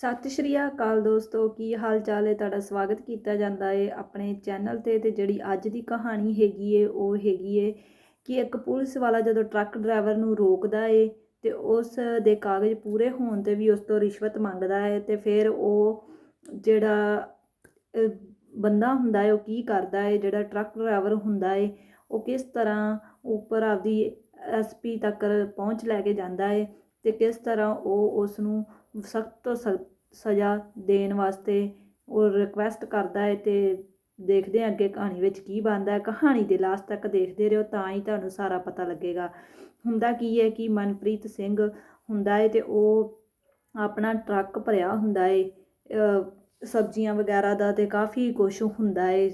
ਸਤਿ ਸ਼੍ਰੀ ਅਕਾਲ ਦੋਸਤੋ, ਕੀ ਹਾਲ ਚਾਲ ਹੈ? ਤੁਹਾਡਾ ਸਵਾਗਤ ਕੀਤਾ ਜਾਂਦਾ ਹੈ ਆਪਣੇ ਚੈਨਲ ਤੇ ਤੇ ਜਿਹੜੀ ਅੱਜ ਦੀ ਕਹਾਣੀ ਹੈਗੀ ਏ ਉਹ ਹੈਗੀ ਏ ਕਿ ਇੱਕ ਪੁਲਿਸ ਵਾਲਾ ਜਦੋਂ ਟਰੱਕ ਡਰਾਈਵਰ ਨੂੰ ਰੋਕਦਾ ਏ ਤੇ ਉਸ ਦੇ ਕਾਗਜ਼ ਪੂਰੇ ਹੋਣ ਤੇ ਵੀ ਉਸ ਤੋਂ ਰਿਸ਼ਵਤ ਮੰਗਦਾ ਹੈ ਤੇ ਫਿਰ ਉਹ ਜਿਹੜਾ ਬੰਦਾ ਹੁੰਦਾ ਹੈ, ਉਹ ਕੀ ਕਰਦਾ ਹੈ? ਜਿਹੜਾ ਟਰੱਕ ਡਰਾਈਵਰ ਹੁੰਦਾ ਹੈ, ਉਹ ਕਿਸ ਤਰ੍ਹਾਂ ਉੱਪਰ ਆਪਦੀ ਐਸਪੀ ਤੱਕ ਪਹੁੰਚ ਲੈ ਕੇ ਜਾਂਦਾ ਹੈ ਤੇ ਕਿਸ ਤਰ੍ਹਾਂ ਉਹ ਉਸ ਨੂੰ ਸਖਤ ਤੋਂ ਸਖਤ ਸਜ਼ਾ ਦੇਣ ਵਾਸਤੇ ਉਹ ਰਿਕੁਐਸਟ ਕਰਦਾ ਹੈ ਅਤੇ ਦੇਖਦੇ ਹਾਂ ਅੱਗੇ ਕਹਾਣੀ ਵਿੱਚ ਕੀ ਬਣਦਾ ਹੈ। ਕਹਾਣੀ ਦੇ ਲਾਸਟ ਤੱਕ ਦੇਖਦੇ ਰਹੋ ਤਾਂ ਹੀ ਤੁਹਾਨੂੰ ਸਾਰਾ ਪਤਾ ਲੱਗੇਗਾ। ਹੁੰਦਾ ਕੀ ਹੈ ਕਿ ਮਨਪ੍ਰੀਤ ਸਿੰਘ ਹੁੰਦਾ ਹੈ ਤੇ ਉਹ ਆਪਣਾ ਟਰੱਕ ਭਰਿਆ ਹੁੰਦਾ ਹੈ। ਸਬਜ਼ੀਆਂ ਵਗੈਰਾ ਦਾ ਤੇ ਕਾਫੀ ਕੁਝ ਹੁੰਦਾ ਹੈ।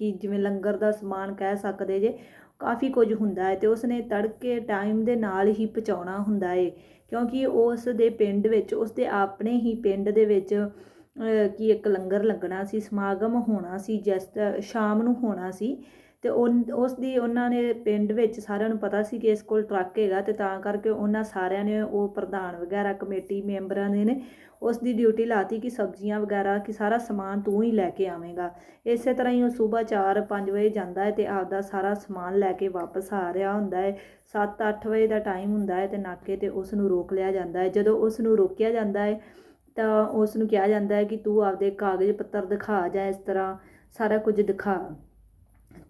ਕਿ ਜਿਵੇਂ ਲੰਗਰ ਦਾ ਸਮਾਨ ਕਹਿ ਸਕਦੇ ਜੇ ਕਾਫੀ ਕੁਝ ਹੁੰਦਾ ਹੈ ਤੇ ਉਸਨੇ ਤੜਕੇ ਟਾਈਮ ਦੇ ਨਾਲ ਹੀ ਪਹੁੰਚਾਉਣਾ ਹੁੰਦਾ ਹੈ ਕਿਉਂਕਿ ਉਸ ਦੇ ਪਿੰਡ ਵਿੱਚ ਉਸ ਦੇ ਆਪਣੇ ਹੀ ਪਿੰਡ ਦੇ ਵਿੱਚ ਅਹ, ਕੀ ਇੱਕ ਲੰਗਰ ਲੱਗਣਾ ਸੀ ਸਮਾਗਮ ਹੋਣਾ ਸੀ ਜਿਸ ਤ- ਸ਼ਾਮ ਨੂੰ ਹੋਣਾ ਸੀ। ਤੇ ਉਨ- ਉਸ ਦੀ ਉਹਨਾਂ ਨੇ ਪਿੰਡ ਵਿੱਚ ਸਾਰਿਆਂ ਨੂੰ ਪਤਾ ਸੀ ਕਿ ਇਸ ਕੋਲ ਟਰੱਕ ਹੈਗਾ ਤੇ ਤਾਂ ਕਰਕੇ ਉਹਨਾਂ ਸਾਰਿਆਂ ਨੇ ਉਹ ਪ੍ਰਧਾਨ ਵਗੈਰਾ, ਕਮੇਟੀ ਮੈਂਬਰਾਂ ਦੇ ਨੇ ਉਸ ਦੀ ਡਿਊਟੀ ਲਾਤੀ ਕਿ ਸਬਜ਼ੀਆਂ ਵਗੈਰਾ, ਕਿ ਸਾਰਾ ਸਮਾਨ ਤੂੰ ਹੀ ਲੈ ਕੇ ਆਵੇਂਗਾ। ਇਸੇ ਤਰ੍ਹਾਂ ਹੀ ਉਹ ਸਵੇਰ 4-5 ਵਜੇ ਜਾਂਦਾ ਹੈ ਤੇ ਆਪਦਾ ਸਾਰਾ ਸਮਾਨ ਲੈ ਕੇ ਵਾਪਸ ਆ ਰਿਹਾ ਹੁੰਦਾ ਹੈ। 7-8 ਵਜੇ ਦਾ ਟਾਈਮ ਹੁੰਦਾ ਹੈ ਤੇ ਨਾਕੇ ਤੇ ਉਸ ਨੂੰ ਰੋਕ ਲਿਆ ਜਾਂਦਾ ਹੈ। ਜਦੋਂ ਉਸ ਨੂੰ ਰੋਕਿਆ ਜਾਂਦਾ ਹੈ, ਤਾਂ ਉਸ ਨੂੰ ਕਿਹਾ ਜਾਂਦਾ ਹੈ ਕਿ ਤੂੰ ਆਪਦੇ ਕਾਗਜ਼ ਪੱਤਰ ਦਿਖਾ ਜਾਂ ਇਸ ਤਰ੍ਹਾਂ ਸਾਰਾ ਕੁਝ ਦਿਖਾ।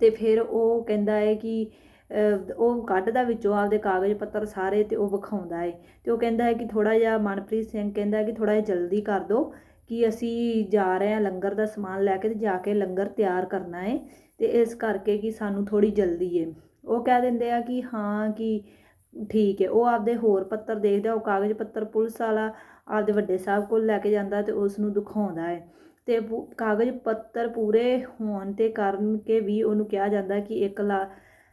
ਅਤੇ ਫਿਰ ਉਹ ਕਹਿੰਦਾ ਹੈ ਕਿ ਅਹ, ਉਹ ਕੱਢਦਾ ਵਿੱਚੋਂ ਆਪਦੇ ਕਾਗਜ਼ ਪੱਤਰ ਸਾਰੇ ਅਤੇ ਉਹ ਵਿਖਾਉਂਦਾ ਹੈ। ਅਤੇ ਉਹ ਕਹਿੰਦਾ ਹੈ ਕਿ ਥੋੜ੍ਹਾ ਜਿਹਾ ਮਨਪ੍ਰੀਤ ਸਿੰਘ ਕਹਿੰਦਾ ਹੈ ਕਿ ਥੋੜ੍ਹਾ ਜਿਹਾ ਜਲਦੀ ਕਰ ਦਿਓ ਕਿ ਅਸੀਂ ਜਾ ਰਹੇ ਹਾਂ ਲੰਗਰ ਦਾ ਸਮਾਨ ਲੈ ਕੇ ਅਤੇ ਜਾ ਕੇ ਲੰਗਰ ਤਿਆਰ ਕਰਨਾ ਹੈ ਅਤੇ ਇਸ ਕਰਕੇ ਕਿ ਸਾਨੂੰ ਥੋੜ੍ਹੀ ਜਲਦੀ ਹੈ। ਉਹ ਕਹਿ ਦਿੰਦੇ ਆ ਕਿ ਹਾਂ ਕਿ ਠੀਕ ਹੈ ਉਹ ਆਪਦੇ ਹੋਰ ਪੱਤਰ ਦੇਖਦਾ ਉਹ ਕਾਗਜ਼ ਪੱਤਰ ਪੁਲਿਸ ਵਾਲਾ ਆਪਦੇ ਵੱਡੇ ਸਾਹਿਬ ਕੋਲ ਲੈ ਕੇ ਜਾਂਦਾ ਅਤੇ ਉਸ ਨੂੰ ਦਿਖਾਉਂਦਾ ਹੈ। ਅਤੇ ਪੂ- ਕਾਗਜ਼ ਪੱਤਰ ਪੂਰੇ ਹੋਣ ਤੇ ਕਾਰਨ ਕੇ ਵੀ ਉਹਨੂੰ ਕਿਹਾ ਜਾਂਦਾ ਕਿ 1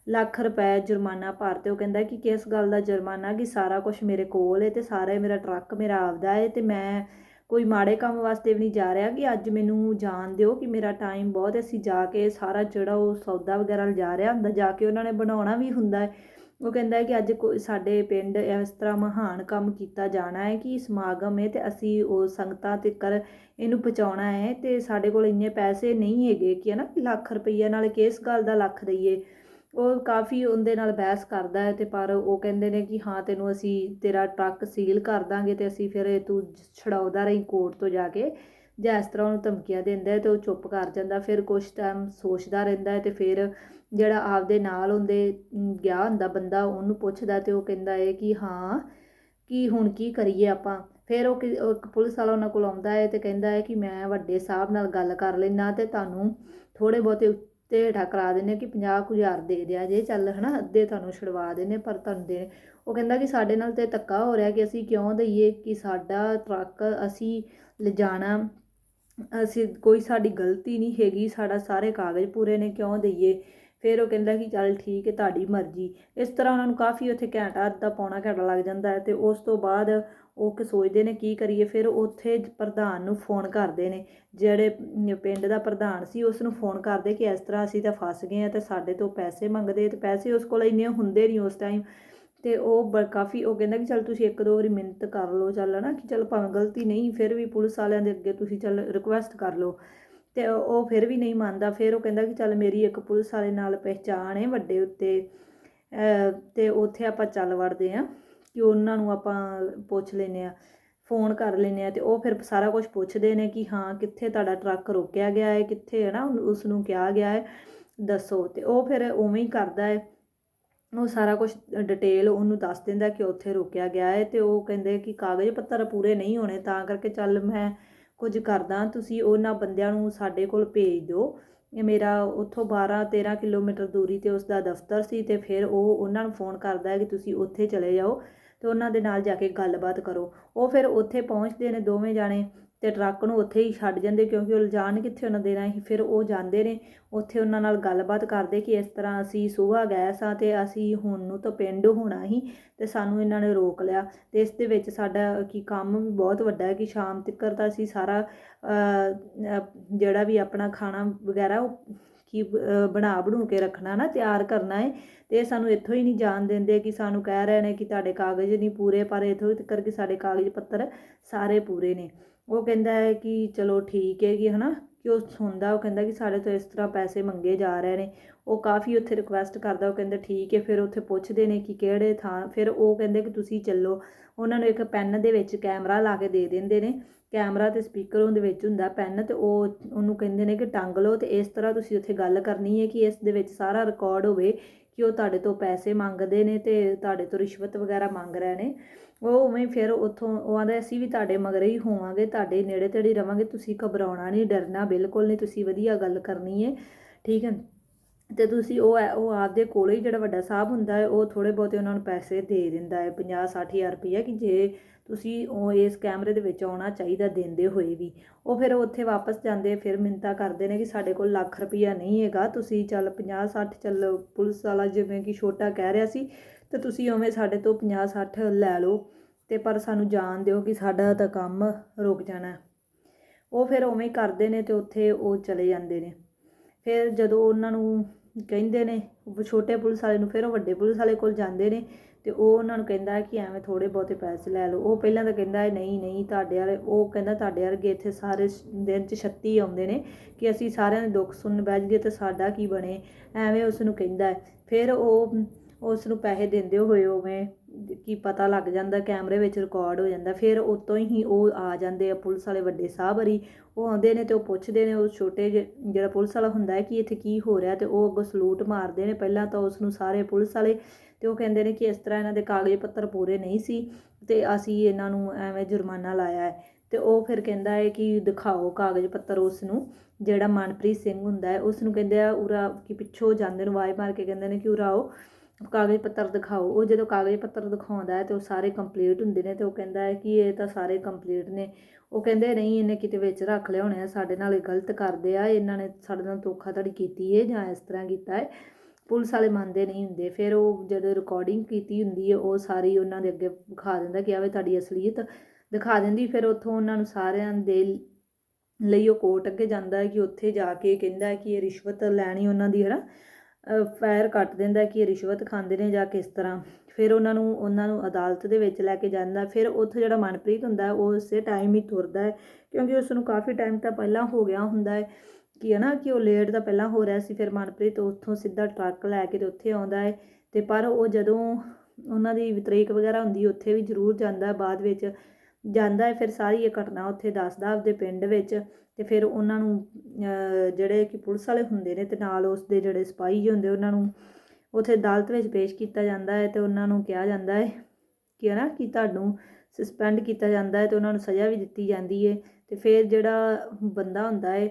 ਲੱਖ ਰੁਪਏ ਜੁਰਮਾਨਾ ਭਰ ਅਤੇ ਉਹ ਕਹਿੰਦਾ ਕਿ ਕਿਸ ਗੱਲ ਦਾ ਜੁਰਮਾਨਾ? ਕਿ ਸਾਰਾ ਕੁਛ ਮੇਰੇ ਕੋਲ ਹੈ ਅਤੇ ਸਾਰਾ ਮੇਰਾ ਟਰੱਕ ਮੇਰਾ ਆਪਦਾ ਹੈ ਅਤੇ ਮੈਂ ਕੋਈ ਮਾੜੇ ਕੰਮ ਵਾਸਤੇ ਵੀ ਨਹੀਂ ਜਾ ਰਿਹਾ ਕਿ ਅੱਜ ਮੈਨੂੰ ਜਾਣ ਦਿਓ ਕਿ ਮੇਰਾ ਟਾਈਮ ਬਹੁਤ ਹੈ ਅਸੀਂ ਜਾ ਕੇ ਸਾਰਾ ਜਿਹੜਾ ਉਹ ਸੌਦਾ ਵਗੈਰਾ ਲਿਜਾ ਰਿਹਾ ਹੁੰਦਾ, ਜਾ ਕੇ ਉਹਨਾਂ ਨੇ ਬਣਾਉਣਾ ਵੀ ਹੁੰਦਾ ਹੈ ਉਹ ਕਹਿੰਦਾ ਹੈ ਕਿ ਅੱਜ ਕੋਈ ਸਾਡੇ ਪਿੰਡ ਇਸ ਤਰ੍ਹਾਂ ਮਹਾਨ ਕੰਮ ਕੀਤਾ ਜਾਣਾ ਹੈ ਕਿ ਸਮਾਗਮ ਹੈ ਤੇ ਅਸੀਂ ਉਹ ਸੰਗਤਾਂ ਤੱਕਰ ਇਹਨੂੰ ਪਹੁੰਚਾਉਣਾ ਹੈ ਤੇ ਸਾਡੇ ਕੋਲ ਇੰਨੇ ਪੈਸੇ ਨਹੀਂ ਹੈਗੇ ਕਿ ਹਨਾ ਕਿ ਲੱਖ ਰੁਪਈਆ ਨਾਲ ਕਿਸ ਗੱਲ ਦਾ ਲੱਖ ਦਈਏ। ਉਹ ਕਾਫੀ ਉਹਦੇ ਨਾਲ ਬਹਿਸ ਕਰਦਾ ਹੈ ਤੇ ਪਰ ਉਹ ਕਹਿੰਦੇ ਨੇ ਕਿ ਹਾਂ ਤੈਨੂੰ ਅਸੀਂ ਤੇਰਾ ਟਰੱਕ ਸੀਲ ਕਰ ਦਾਂਗੇ ਤੇ ਅਸੀਂ ਫਿਰ ਇਹ ਤੂੰ ਛਡਾਉਦਾ ਰਹੀ ਕੋਰਟ ਤੋਂ ਜਾ ਕੇ। ਜਾਂ ਇਸ ਤਰ੍ਹਾਂ ਉਹਨੂੰ ਧਮਕੀਆਂ ਦਿੰਦਾ ਹੈ ਤੇ ਉਹ ਚੁੱਪ ਕਰ ਜਾਂਦਾ, ਫਿਰ ਕੁਝ ਟਾਈਮ ਸੋਚਦਾ ਰਹਿੰਦਾ ਹੈ ਤੇ ਫਿਰ ਜਿਹੜਾ ਆਪਦੇ ਨਾਲ ਹੁੰਦੇ ਗਿਆ ਹੁੰਦਾ ਬੰਦਾ, ਉਹਨੂੰ ਪੁੱਛਦਾ ਤੇ ਉਹ ਕਹਿੰਦਾ ਹੈ ਕਿ ਹਾਂ, ਕਿ ਹੁਣ ਕੀ ਕਰੀਏ ਆਪਾਂ? ਫਿਰ ਉਹ ਕਿ- ਇੱਕ ਪੁਲਿਸ ਵਾਲਾ ਉਹਨਾਂ ਕੋਲ ਆਉਂਦਾ ਹੈ ਤੇ ਕਹਿੰਦਾ ਹੈ ਕਿ ਮੈਂ ਵੱਡੇ ਸਾਹਿਬ ਨਾਲ ਗੱਲ ਕਰ ਲੈਣਾ ਤੇ ਤੁਹਾਨੂੰ ਥੋੜੇ ਬਹੁਤੇ ਉੱਤੇ ਹੇਠਾਂ ਕਰਾ ਦਿੰਦੇ ਕਿ 50000 ਦੇ ਦਿਆ ਜੇ, ਚੱਲ ਹਨਾ, ਅੱਧੇ ਤੁਹਾਨੂੰ ਛੁਡਵਾ ਦੇਣੇ ਪਰ ਤੁਹਾਨੂੰ ਦੇ ਉਹ ਕਹਿੰਦਾ ਕਿ ਸਾਡੇ ਨਾਲ ਤੇ ਧੱਕਾ ਹੋ ਰਿਹਾ ਕਿ ਅਸੀਂ ਕਿਉਂ ਦਈਏ? ਕਿ ਸਾਡਾ ਟਰੱਕ ਅਸੀਂ ਲਿਜਾਣਾ ਅਸੀਂ ਕੋਈ ਸਾਡੀ ਗਲਤੀ ਨਹੀਂ ਹੈਗੀ, ਸਾਡਾ ਸਾਰੇ ਕਾਗਜ਼ ਪੂਰੇ ਨੇ, ਕਿਉਂ ਦਈਏ? ਫਿਰ ਉਹ ਕਹਿੰਦਾ ਕਿ ਚੱਲ ਠੀਕ ਹੈ, ਤੁਹਾਡੀ ਮਰਜ਼ੀ। ਇਸ ਤਰ੍ਹਾਂ ਉਹਨਾਂ ਨੂੰ ਕਾਫੀ ਉੱਥੇ ਘੰਟਾ ਅੱਧਾ ਪੌਣਾ ਘੰਟਾ ਲੱਗ ਜਾਂਦਾ ਹੈ ਤੇ ਉਸ ਤੋਂ ਬਾਅਦ ਉਹ ਕਿ ਸੋਚਦੇ ਨੇ ਕੀ ਕਰੀਏ, ਫਿਰ ਉੱਥੇ ਪ੍ਰਧਾਨ ਨੂੰ ਫੋਨ ਕਰਦੇ ਨੇ। ਜਿਹੜੇ ਪਿੰਡ ਦਾ ਪ੍ਰਧਾਨ ਸੀ, ਉਸ ਨੂੰ ਫੋਨ ਕਰਦੇ ਕਿ ਇਸ ਤਰ੍ਹਾਂ ਅਸੀਂ ਤਾਂ ਫਸ ਗਏ ਆ ਤੇ ਸਾਡੇ ਤੋਂ ਪੈਸੇ ਮੰਗਦੇ ਤੇ ਪੈਸੇ ਉਸ ਕੋਲ ਇੰਨੇ ਹੁੰਦੇ ਨਹੀਂ ਉਸ ਟਾਈਮ ਤੇ ਉਹ ਬ ਕਾਫੀ ਉਹ ਕਹਿੰਦਾ ਕਿ ਚਲ ਤੁਸੀਂ ਇੱਕ ਦੋ ਵਾਰੀ ਮਿਹਨਤ ਕਰ ਲਓ ਚੱਲ ਨਾ ਕਿ ਚਲ ਭਾਵੇਂ ਗਲਤੀ ਨਹੀਂ ਫਿਰ ਵੀ ਪੁਲਿਸ ਵਾਲਿਆਂ ਦੇ ਅੱਗੇ ਤੁਸੀਂ ਚੱਲ ਰਿਕੁਐਸਟ ਕਰ ਲਓ। ਤੇ ਉਹ ਫਿਰ ਵੀ ਨਹੀਂ ਮੰਨਦਾ ਫਿਰ ਉਹ ਕਹਿੰਦਾ ਕਿ ਚੱਲ ਮੇਰੀ ਇੱਕ ਪੁਲਿਸ ਵਾਲੇ ਨਾਲ ਪਹਿਚਾਣ ਹੈ ਵੱਡੇ ਉੱਤੇ ਅਹ, ਤੇ ਉੱਥੇ ਆਪਾਂ ਚੱਲ ਵੜਦੇ ਆ ਕਿ ਉਹਨਾਂ ਨੂੰ ਆਪਾਂ ਪੁੱਛ ਲੈਨੇ ਆ ਫੋਨ ਕਰ ਲੈਨੇ ਆ ਤੇ ਉਹ ਫਿਰ ਸਾਰਾ ਕੁਝ ਪੁੱਛਦੇ ਨੇ ਕਿ ਹਾਂ ਕਿੱਥੇ ਤੁਹਾਡਾ ਟਰੱਕ ਰੋਕਿਆ ਗਿਆ ਹੈ ਕਿੱਥੇ ਹੈ ਨਾ ਉਸ ਨੂੰ ਕਿਹਾ ਗਿਆ ਹੈ ਦੱਸੋ। ਤੇ ਉਹ ਫਿਰ ਉਵੇਂ ਹੀ ਕਰਦਾ ਹੈ। ਉਹ ਸਾਰਾ ਕੁਝ ਡਿਟੇਲ ਉਹਨੂੰ ਦੱਸ ਦਿੰਦਾ ਕਿ ਉੱਥੇ ਰੋਕਿਆ ਗਿਆ ਹੈ ਤੇ ਉਹ ਕਹਿੰਦੇ ਕਿ ਕਾਗਜ਼ ਪੱਤਰ ਪੂਰੇ ਨਹੀਂ ਹੋਣੇ, ਤਾਂ ਕਰਕੇ ਚੱਲ ਮੈਂ ਕੁਝ ਕਰਦਾ, ਤੁਸੀਂ ਉਹਨਾਂ ਬੰਦਿਆਂ ਨੂੰ ਸਾਡੇ ਕੋਲ ਭੇਜ ਦਿਓ। ਇਹ ਮੇਰਾ ਉੱਥੋਂ 12 13 ਕਿਲੋਮੀਟਰ ਦੂਰੀ ਤੇ ਉਸ ਦਾ ਦਫ਼ਤਰ ਸੀ ਤੇ ਫਿਰ ਉਹ ਉਹਨਾਂ ਨੂੰ ਫੋਨ ਕਰਦਾ ਹੈ ਕਿ ਤੁਸੀਂ ਉੱਥੇ ਚਲੇ ਜਾਓ ਤੇ ਉਹਨਾਂ ਦੇ ਨਾਲ ਜਾ ਕੇ ਗੱਲਬਾਤ ਕਰੋ। ਉਹ ਫਿਰ ਉੱਥੇ ਪਹੁੰਚਦੇ ਨੇ ਦੋਵੇਂ ਜਾਣੇ। ਅਤੇ ਟਰੱਕ ਨੂੰ ਉੱਥੇ ਹੀ ਛੱਡ ਜਾਂਦੇ ਕਿਉਂਕਿ ਉਹ ਲਿਜਾਣ ਕਿੱਥੇ ਉਹਨਾਂ ਦੇਣਾ ਸੀ ਫਿਰ ਉਹ ਜਾਂਦੇ ਨੇ ਉੱਥੇ ਉਹਨਾਂ ਨਾਲ ਗੱਲਬਾਤ ਕਰਦੇ ਕਿ ਇਸ ਤਰ੍ਹਾਂ ਅਸੀਂ ਸੁਬਾਹ ਗਏ ਸਾਂ ਅਤੇ ਅਸੀਂ ਹੁਣ ਨੂੰ ਤਾਂ ਪਿੰਡ ਹੋਣਾ ਹੀ ਅਤੇ ਸਾਨੂੰ ਇਹਨਾਂ ਨੇ ਰੋਕ ਲਿਆ। ਅਤੇ ਇਸ ਦੇ ਵਿੱਚ ਸਾਡਾ ਕੀ ਕੰਮ ਵੀ ਬਹੁਤ ਵੱਡਾ ਹੈ ਕਿ ਸ਼ਾਮ ਤੱਕ ਤਾਂ ਅਸੀਂ ਸਾਰਾ ਜਿਹੜਾ ਵੀ ਆਪਣਾ ਖਾਣਾ ਵਗੈਰਾ ਉਹ ਕੀ ਅ, ਬਣਾ ਬਣੂ ਕੇ ਰੱਖਣਾ ਨਾ ਤਿਆਰ ਕਰਨਾ ਹੈ। ਤੇ ਸਾਨੂੰ ਇੱਥੋਂ ਹੀ ਨਹੀਂ ਜਾਣ ਦਿੰਦੇ ਕਿ ਸਾਨੂੰ ਕਹਿ ਰਹੇ ਨੇ ਕਿ ਤੁਹਾਡੇ ਕਾਗਜ਼ ਨਹੀਂ ਪੂਰੇ ਪਰ ਇੱਥੋਂ ਤੱਕ ਕਿ ਸਾਡੇ ਕਾਗਜ਼ ਪੱਤਰ ਸਾਰੇ ਪੂਰੇ ਨੇ। ਉਹ ਕਹਿੰਦਾ ਹੈ ਕਿ ਚਲੋ ਠੀਕ ਹੈ ਕਿ ਹਨਾ, ਕਿ ਉਹ ਸੁਣਦਾ, ਉਹ ਕਹਿੰਦਾ ਕਿ ਸਾਡੇ ਤੋਂ ਇਸ ਤਰ੍ਹਾਂ ਪੈਸੇ ਮੰਗੇ ਜਾ ਰਹੇ ਨੇ। ਉਹ ਕਾਫੀ ਉੱਥੇ ਰਿਕੁਐਸਟ ਕਰਦਾ, ਉਹ ਕਹਿੰਦਾ ਠੀਕ ਹੈ, ਫਿਰ ਉੱਥੇ ਪੁੱਛਦੇ ਨੇ ਕਿ ਕਿਹੜੇ ਥਾਂ, ਫਿਰ ਉਹ ਕਹਿੰਦੇ ਕਿ ਤੁਸੀਂ ਚੱਲੋ। ਉਹਨਾਂ ਨੂੰ ਇੱਕ ਪੈਨ ਦੇ ਵਿੱਚ ਕੈਮਰਾ ਲਾ ਕੇ ਦੇ ਦਿੰਦੇ ਨੇ। ਕੈਮਰਾ ਤੇ ਸਪੀਕਰ ਉਹਦੇ ਵਿੱਚ ਹੁੰਦਾ, ਪੈਨ ਤੇ ਉਹ ਉਹਨੂੰ ਕਹਿੰਦੇ ਨੇ ਕਿ ਟੰਗ ਲਓ ਤੇ ਇਸ ਤਰ੍ਹਾਂ ਤੁਸੀਂ ਉੱਥੇ ਗੱਲ ਕਰਨੀ ਹੈ ਕਿ ਇਸ ਦੇ ਵਿੱਚ ਸਾਰਾ ਰਿਕਾਰਡ ਹੋਵੇ। ਕਿ ਉਹ ਤੁਹਾਡੇ ਤੋਂ ਪੈਸੇ ਮੰਗਦੇ ਨੇ ਤੇ ਤੁਹਾਡੇ ਤੋਂ ਰਿਸ਼ਵਤ ਵਗੈਰਾ ਮੰਗ ਰਹੇ ਨੇ, ਉਹ ਉਵੇਂ ਫਿਰ ਉੱਥੋਂ ਉਹ ਆਂਦਾ ਅਸੀਂ ਵੀ ਤੁਹਾਡੇ ਮਗਰੇ ਹੀ ਹੋਵਾਂਗੇ, ਤੁਹਾਡੇ ਨੇੜੇ ਤੇੜੇ ਹੀ ਰਵਾਂਗੇ, ਤੁਸੀਂ ਘਬਰਾਉਣਾ ਨਹੀਂ, ਡਰਨਾ ਬਿਲਕੁਲ ਨਹੀਂ, ਤੁਸੀਂ ਵਧੀਆ ਗੱਲ ਕਰਨੀ ਹੈ ਠੀਕ ਹੈ? ਅਤੇ ਤੁਸੀਂ ਉਹ ਹੈ- ਉਹ ਆਪਦੇ ਕੋਲ ਹੀ ਜਿਹੜਾ ਵੱਡਾ ਸਾਹਿਬ ਹੁੰਦਾ ਹੈ, ਉਹ ਥੋੜ੍ਹੇ ਬਹੁਤੇ ਉਹਨਾਂ ਨੂੰ ਪੈਸੇ ਦੇ ਦਿੰਦਾ ਹੈ, ਪੰਜਾਹ ਸੱਠ ਹਜ਼ਾਰ ਰੁਪਈਆ ਕਿ ਜੇ ਤੁਸੀਂ ਉਹ ਇਸ ਕੈਮਰੇ ਦੇ ਵਿੱਚ ਆਉਣਾ ਚਾਹੀਦਾ ਦਿੰਦੇ ਹੋਏ ਵੀ। ਉਹ ਫਿਰ ਉੱਥੇ ਵਾਪਸ ਜਾਂਦੇ, ਫਿਰ ਮਿੰਤਾ ਕਰਦੇ ਨੇ ਕਿ ਸਾਡੇ ਕੋਲ ਲੱਖ ਰੁਪਈਆ ਨਹੀਂ ਹੈਗਾ, ਤੁਸੀਂ ਚੱਲ 50 60 ਚੱਲ ਪੁਲਿਸ ਵਾਲਾ ਜਿਵੇਂ ਕਿ ਛੋਟਾ ਕਹਿ ਰਿਹਾ ਸੀ, ਤੇ ਤੁਸੀਂ ਉਵੇਂ ਸਾਡੇ ਤੋਂ 50 60 ਲੈ ਲਓ ਤੇ ਪਰ ਸਾਨੂੰ ਜਾਣ ਦਿਓ ਕਿ ਸਾਡਾ ਤਾਂ ਕੰਮ ਰੁਕ ਜਾਣਾ। ਉਹ ਫਿਰ ਉਵੇਂ ਕਰਦੇ ਨੇ ਤੇ ਉੱਥੇ ਉਹ ਚਲੇ ਜਾਂਦੇ ਨੇ। ਫਿਰ ਜਦੋਂ ਉਹਨਾਂ ਨੂੰ ਕਹਿੰਦੇ ਨੇ ਛੋਟੇ ਪੁਲਿਸ ਵਾਲੇ ਨੂੰ, ਫਿਰ ਉਹ ਵੱਡੇ ਪੁਲਿਸ ਵਾਲੇ ਕੋਲ ਜਾਂਦੇ ਨੇ ਤੇ ਉਹ ਉਹਨਾਂ ਨੂੰ ਕਹਿੰਦਾ ਹੈ ਕਿ ਐਵੇਂ ਥੋੜੇ ਬਹੁਤੇ ਪੈਸੇ ਲੈ ਲਓ। ਉਹ ਪਹਿਲਾਂ ਤਾਂ ਕਹਿੰਦਾ ਹੈ, ਨਹੀਂ ਨਹੀਂ, ਤੁਹਾਡੇ ਵਾਲੇ ਉਹ ਕਹਿੰਦਾ, ਤੁਹਾਡੇ ਵਰਗੇ ਇੱਥੇ ਸਾਰੇ ਦਿਨ 'ਚ 36 ਆਉਂਦੇ ਨੇ ਕਿ ਅਸੀਂ ਸਾਰਿਆਂ ਦੇ ਦੁੱਖ ਸੁਣਨ ਬੈਠ ਜਾਈਏ ਤੇ ਸਾਡਾ ਕੀ ਬਣੇ? ਐਵੇਂ ਉਸ ਨੂੰ ਕਹਿੰਦਾ ਫਿਰ ਉਹ ਉਸ ਨੂੰ ਪੈਸੇ ਦਿੰਦੇ ਹੋਏ ਉਵੇਂ ਕੀ ਪਤਾ ਲੱਗ ਜਾਂਦਾ, ਕੈਮਰੇ ਵਿੱਚ ਰਿਕਾਰਡ ਹੋ ਜਾਂਦਾ, ਫਿਰ ਉਤੋਂ ਹੀ ਉਹ ਆ ਜਾਂਦੇ ਆ ਪੁਲਿਸ ਵਾਲੇ ਵੱਡੇ ਸਾਹਿਬ ਹਰੀ ਉਹ ਆਉਂਦੇ ਨੇ ਤੇ ਉਹ ਪੁੱਛਦੇ ਨੇ, ਉਹ ਛੋਟੇ ਜਿਹੇ- ਜਿਹੜਾ ਪੁਲਿਸ ਵਾਲਾ ਹੁੰਦਾ ਹੈ ਕਿ ਇੱਥੇ ਕੀ ਹੋ ਰਿਹਾ ਤੇ ਉਹ ਅੱਗੋਂ ਸਲੂਟ ਮਾਰਦੇ ਨੇ ਪਹਿਲਾਂ ਤਾਂ ਉਸ ਨੂੰ ਸਾਰੇ ਪੁਲਿਸ ਵਾਲੇ ਤੇ ਉਹ ਕਹਿੰਦੇ ਨੇ ਕਿ ਇਸ ਤਰ੍ਹਾਂ ਇਹਨਾਂ ਦੇ ਕਾਗਜ਼ ਪੱਤਰ ਪੂਰੇ ਨਹੀਂ ਸੀ ਤੇ ਅਸੀਂ ਇਹਨਾਂ ਨੂੰ ਐਵੇਂ ਜੁਰਮਾਨਾ ਲਾਇਆ ਹੈ। ਤੇ ਉਹ ਫਿਰ ਕਹਿੰਦਾ ਹੈ ਕਿ ਦਿਖਾਓ ਕਾਗਜ਼ ਪੱਤਰ ਉਸ ਨੂੰ ਜਿਹੜਾ ਮਨਪ੍ਰੀਤ ਸਿੰਘ ਹੁੰਦਾ ਹੈ। ਉਸ ਨੂੰ ਕਹਿੰਦੇ ਆ, ਉਰਾ, ਕਿ ਪਿੱਛੋਂ ਜਾਂਦੇ ਨੂੰ ਆਵਾਜ਼ ਮਾਰ ਕੇ ਕਹਿੰਦੇ ਨੇ ਕਿ ਉਰਾ ਕਾਗਜ਼ ਪੱਤਰ ਦਿਖਾਓ। ਉਹ ਜਦੋਂ ਕਾਗਜ਼ ਪੱਤਰ ਦਿਖਾਉਂਦਾ ਹੈ ਤੇ ਉਹ ਸਾਰੇ ਕੰਪਲੀਟ ਹੁੰਦੇ ਨੇ ਤੇ ਉਹ ਕਹਿੰਦਾ ਹੈ ਕਿ ਇਹ ਤਾਂ ਸਾਰੇ ਕੰਪਲੀਟ ਨੇ। ਉਹ ਕਹਿੰਦੇ, ਨਹੀਂ, ਇਹਨੇ ਕਿਤੇ ਵਿੱਚ ਰੱਖ ਲਿਆ ਹੋਣੇ ਆ ਸਾਡੇ ਨਾਲ ਇਹ ਗਲਤ ਕਰਦੇ ਆ। ਇਹਨਾਂ ਨੇ ਸਾਡੇ ਨਾਲ ਧੋਖਾਧੜੀ ਕੀਤੀ ਹੈ ਜਾਂ ਇਸ ਤਰ੍ਹਾਂ ਕੀਤਾ ਹੈ। ਪੁਲਿਸ ਵਾਲੇ ਮੰਨਦੇ ਨਹੀਂ ਹੁੰਦੇ। ਫਿਰ ਉਹ ਜਦੋਂ ਰਿਕਾਰਡਿੰਗ ਕੀਤੀ ਹੁੰਦੀ ਹੈ, ਉਹ ਸਾਰੀ ਉਹਨਾਂ ਦੇ ਅੱਗੇ ਦਿਖਾ ਦਿੰਦਾ ਕਿ ਆਵੇ ਤੁਹਾਡੀ ਅਸਲੀਅਤ ਦਿਖਾ ਦਿੰਦੀ। ਫਿਰ ਉੱਥੋਂ ਉਹਨਾਂ ਨੂੰ ਸਾਰਿਆਂ ਦੇ ਲਈ ਉਹ ਕੋਰਟ ਅੱਗੇ ਜਾਂਦਾ ਹੈ ਕਿ ਉੱਥੇ ਜਾ ਕੇ ਕਹਿੰਦਾ ਕਿ ਇਹ ਰਿਸ਼ਵਤ ਲੈਣੀ ਉਹਨਾਂ ਦੀ ਹੈ ਨਾ ਫਾਇਰ ਕੱਟ ਦਿੰਦਾ ਕਿ ਇਹ ਰਿਸ਼ਵਤ ਖਾਂਦੇ ਨੇ ਜਾਂ ਕਿਸ ਤਰ੍ਹਾਂ। ਫਿਰ ਉਹਨਾਂ ਨੂੰ ਉਹਨਾਂ ਨੂੰ ਅਦਾਲਤ ਦੇ ਵਿੱਚ ਲੈ ਕੇ ਜਾਂਦਾ। ਫਿਰ ਉੱਥੇ ਜਿਹੜਾ ਮਨਪ੍ਰੀਤ ਹੁੰਦਾ ਉਹ ਉਸੇ ਟਾਈਮ ਹੀ ਤੁਰਦਾ ਹੈ, ਕਿਉਂਕਿ ਉਸ ਨੂੰ ਕਾਫੀ ਟਾਈਮ ਤਾਂ ਪਹਿਲਾਂ ਹੋ ਗਿਆ ਹੁੰਦਾ ਹੈ ਕਿ ਹੈ ਨਾ ਕਿ ਉਹ ਲੇਟ ਦਾ ਪਹਿਲਾਂ ਹੋ ਰਿਹਾ ਸੀ। ਫਿਰ ਮਨਪ੍ਰੀਤ ਉੱਥੋਂ ਸਿੱਧਾ ਟਰੱਕ ਲੈ ਕੇ ਤੇ ਉੱਥੇ ਆਉਂਦਾ ਹੈ ਤੇ ਪਰ ਉਹ ਜਦੋਂ ਉਹਨਾਂ ਦੀ ਵਿਤਰੇਕ ਵਗੈਰਾ ਹੁੰਦੀ, ਉੱਥੇ ਵੀ ਜ਼ਰੂਰ ਜਾਂਦਾ ਬਾਅਦ ਵਿੱਚ ਜਾਂਦਾ ਹੈ, ਫਿਰ ਸਾਰੀ ਇਹ ਘਟਨਾ ਉੱਥੇ ਦੱਸਦਾ ਆਪਦੇ ਪਿੰਡ ਵਿੱਚ ਤੇ ਫਿਰ ਉਹਨਾਂ ਨੂੰ ਜਿਹੜੇ ਕਿ ਪੁਲਿਸ ਵਾਲੇ ਹੁੰਦੇ ਨੇ ਤੇ ਨਾਲ ਉਸ ਦੇ ਜਿਹੜੇ ਸਿਪਾਹੀ ਜਿਹੇ ਹੁੰਦੇ, ਉਹਨਾਂ ਨੂੰ ਉੱਥੇ ਅਦਾਲਤ ਵਿੱਚ ਪੇਸ਼ ਕੀਤਾ ਜਾਂਦਾ ਹੈ ਤੇ ਉਹਨਾਂ ਨੂੰ ਕਿਹਾ ਜਾਂਦਾ ਹੈ ਕਿ ਹੈ ਨਾ ਕਿ ਤੁਹਾਨੂੰ ਸਸਪੈਂਡ ਕੀਤਾ ਜਾਂਦਾ ਹੈ ਤੇ ਉਹਨਾਂ ਨੂੰ ਸਜ਼ਾ ਵੀ ਦਿੱਤੀ ਜਾਂਦੀ ਹੈ ਤੇ ਫਿਰ ਜਿਹੜਾ ਬੰਦਾ ਹੁੰਦਾ ਹੈ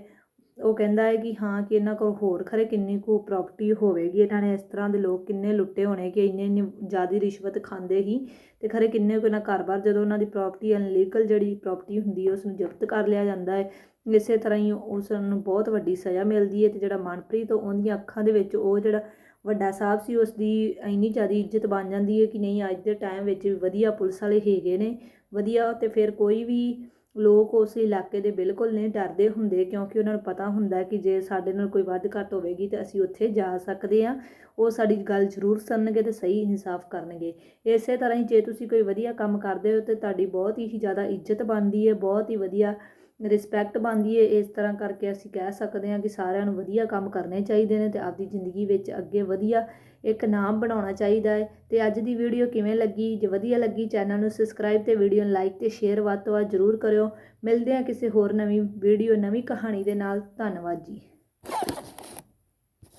ਉਹ ਕਹਿੰਦਾ ਹੈ ਕਿ ਹਾਂ, ਕਿ ਇਹਨਾਂ ਕੋਲ ਹੋਰ ਖਰੇ ਕਿੰਨੀ ਕੁ ਪ੍ਰੋਪਰਟੀ ਹੋਵੇਗੀ। ਇਹਨਾਂ ਨੇ ਇਸ ਤਰ੍ਹਾਂ ਦੇ ਲੋਕ ਕਿੰਨੇ ਲੁੱਟੇ ਹੋਣੇ ਕਿ ਇੰਨੇ ਇੰਨੇ ਜ਼ਿਆਦਾ ਰਿਸ਼ਵਤ ਖਾਂਦੇ ਹੀ ਤੇ ਖਰੇ ਕਿੰਨੇ ਕੁ ਇਹਨਾਂ ਘਰ-ਬਾਰ ਜਦੋਂ ਉਹਨਾਂ ਦੀ ਪ੍ਰੋਪਰਟੀ ਅਨਲੀਗਲ ਜਿਹੜੀ ਪ੍ਰੋਪਰਟੀ ਹੁੰਦੀ ਹੈ ਉਸ ਨੂੰ ਜ਼ਬਤ ਕਰ ਲਿਆ ਜਾਂਦਾ ਹੈ। ਇਸੇ ਤਰ੍ਹਾਂ ਹੀ ਉਸ ਨੂੰ ਬਹੁਤ ਵੱਡੀ ਸਜ਼ਾ ਮਿਲਦੀ ਹੈ ਤੇ ਜਿਹੜਾ ਮਨਪ੍ਰੀਤ, ਉਹਦੀਆਂ ਅੱਖਾਂ ਦੇ ਵਿੱਚ ਉਹ ਜਿਹੜਾ ਵੱਡਾ ਸਾਹਿਬ ਸੀ ਉਸ ਦੀ ਇੰਨੀ ਜ਼ਿਆਦਾ ਇੱਜ਼ਤ ਬਣ ਜਾਂਦੀ ਹੈ ਕਿ ਨਹੀਂ, ਅੱਜ ਦੇ ਟਾਈਮ ਵਿੱਚ ਵੀ ਵਧੀਆ ਪੁਲਿਸ ਵਾਲੇ ਹੈਗੇ ਨੇ। ਵਧੀਆ ਤੇ ਫਿਰ ਕੋਈ ਵੀ ਲੋਕ ਉਸ ਇਲਾਕੇ ਦੇ ਬਿਲਕੁਲ ਨਹੀਂ ਡਰਦੇ ਹੁੰਦੇ ਕਿਉਂਕਿ ਉਹਨਾਂ ਨੂੰ ਪਤਾ ਹੁੰਦਾ ਕਿ ਜੇ ਸਾਡੇ ਨਾਲ ਕੋਈ ਵੱਧ ਘੱਟ ਹੋਵੇਗੀ ਤਾਂ ਅਸੀਂ ਉੱਥੇ ਜਾ ਸਕਦੇ ਹਾਂ। ਉਹ ਸਾਡੀ ਗੱਲ ਜ਼ਰੂਰ ਸੁਣਨਗੇ ਤੇ ਸਹੀ ਇਨਸਾਫ ਕਰਨਗੇ। ਇਸੇ ਤਰ੍ਹਾਂ ਹੀ ਜੇ ਤੁਸੀਂ ਕੋਈ ਵਧੀਆ ਕੰਮ ਕਰਦੇ ਹੋ ਤੇ ਤੁਹਾਡੀ ਬਹੁਤ ਹੀ ਜ਼ਿਆਦਾ ਇੱਜ਼ਤ ਬਣਦੀ ਹੈ, ਬਹੁਤ ਹੀ ਵਧੀਆ ਰਿਸਪੈਕਟ ਬਣਦੀ ਹੈ ਇਸ ਤਰ੍ਹਾਂ ਕਰਕੇ ਅਸੀਂ ਕਹਿ ਸਕਦੇ ਹਾਂ ਕਿ ਸਾਰਿਆਂ ਨੂੰ ਵਧੀਆ ਕੰਮ ਕਰਨੇ ਚਾਹੀਦੇ ਨੇ ਅਤੇ ਆਪਦੀ ਜ਼ਿੰਦਗੀ ਵਿੱਚ ਅੱਗੇ ਵਧੀਆ ਇੱਕ ਨਾਮ ਬਣਾਉਣਾ ਚਾਹੀਦਾ ਹੈ ਅਤੇ ਅੱਜ ਦੀ ਵੀਡੀਓ ਕਿਵੇਂ ਲੱਗੀ? ਜੇ ਵਧੀਆ ਲੱਗੀ ਚੈਨਲ ਨੂੰ ਸਬਸਕ੍ਰਾਈਬ ਅਤੇ ਵੀਡੀਓ ਨੂੰ ਲਾਈਕ ਅਤੇ ਸ਼ੇਅਰ ਵੱਧ ਤੋਂ ਵੱਧ ਜ਼ਰੂਰ ਕਰਿਓ। ਮਿਲਦੇ ਹਾਂ ਕਿਸੇ ਹੋਰ ਨਵੀਂ ਵੀਡੀਓ ਨਵੀਂ ਕਹਾਣੀ ਦੇ ਨਾਲ। ਧੰਨਵਾਦ ਜੀ।